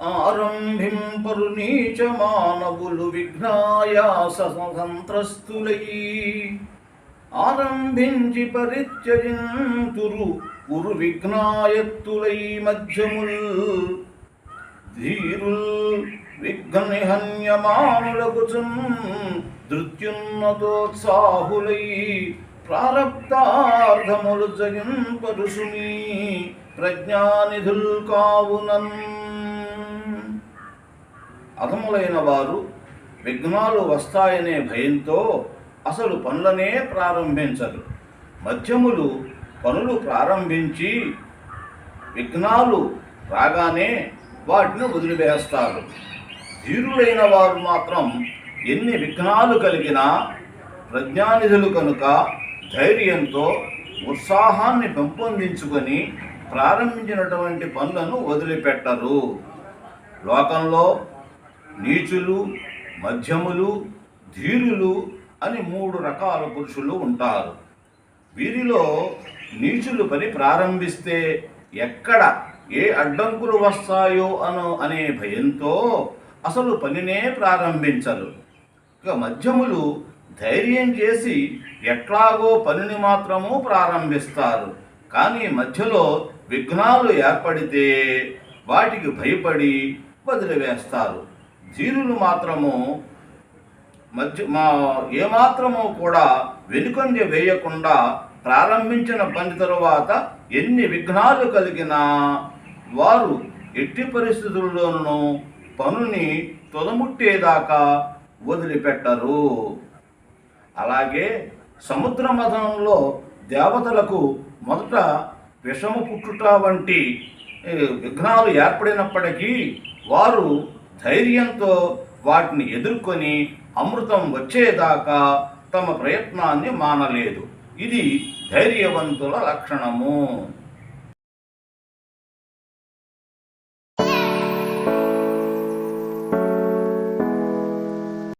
ఆరంభింపరు నీచ మానవులు విఘ్నాయాస సంత్రస్తులై ఆరంభించి పరిత్యజింతురు గురు విఘ్నాయత్తులై మధ్యముల్. ధీరుల్ విఘ్నహన్యమానులగుచున్ ధృత్యున్నతోత్సాహులై ప్రారబ్ధార్థములు జగింపరుసుమి ప్రజ్ఞానిధుల్ కావునన్. అధములైన వారు విఘ్నాలు వస్తాయనే భయంతో అసలు పనులనే ప్రారంభించరు. మధ్యములు పనులు ప్రారంభించి విఘ్నాలు రాగానే వాటిని వదిలివేస్తారు. ధీరులైన వారు మాత్రం ఎన్ని విఘ్నాలు కలిగినా ప్రజ్ఞానిధులు కనుక ధైర్యంతో ఉత్సాహాన్ని పెంపొందించుకొని ప్రారంభించినటువంటి పనులను వదిలిపెట్టరు. లోకంలో నీచులు మధ్యములు ధీరులు అని మూడు రకాల పురుషులు ఉంటారు. వీరిలో నీచులు పని ప్రారంభిస్తే ఎక్కడ ఏ అడ్డంకులు వస్తాయో అను అనే భయంతో అసలు పనినే ప్రారంభించరు. ఇక మధ్యములు ధైర్యం చేసి ఎట్లాగో పనిని మాత్రము ప్రారంభిస్తారు. కానీ మధ్యలో విఘ్నాలు ఏర్పడితే వాటికి భయపడి వదిలివేస్తారు. చీరులు మాత్రము మధ్య మా ఏమాత్రము కూడా వెనుకొంజ వేయకుండా ప్రారంభించిన పని తరువాత ఎన్ని విఘ్నాలు కలిగినా వారు ఎట్టి పరిస్థితుల్లోనూ పనుని తొదముట్టేదాకా వదిలిపెట్టరు. అలాగే సముద్ర మథనంలో దేవతలకు మొదట విషము పుట్టుట వంటి విఘ్నాలు ఏర్పడినప్పటికీ వారు ధైర్యంతో వాటిని ఎదుర్కొని అమృతం వచ్చేదాకా తమ ప్రయత్నాన్ని మానలేదు. ఇది ధైర్యవంతుల లక్షణము.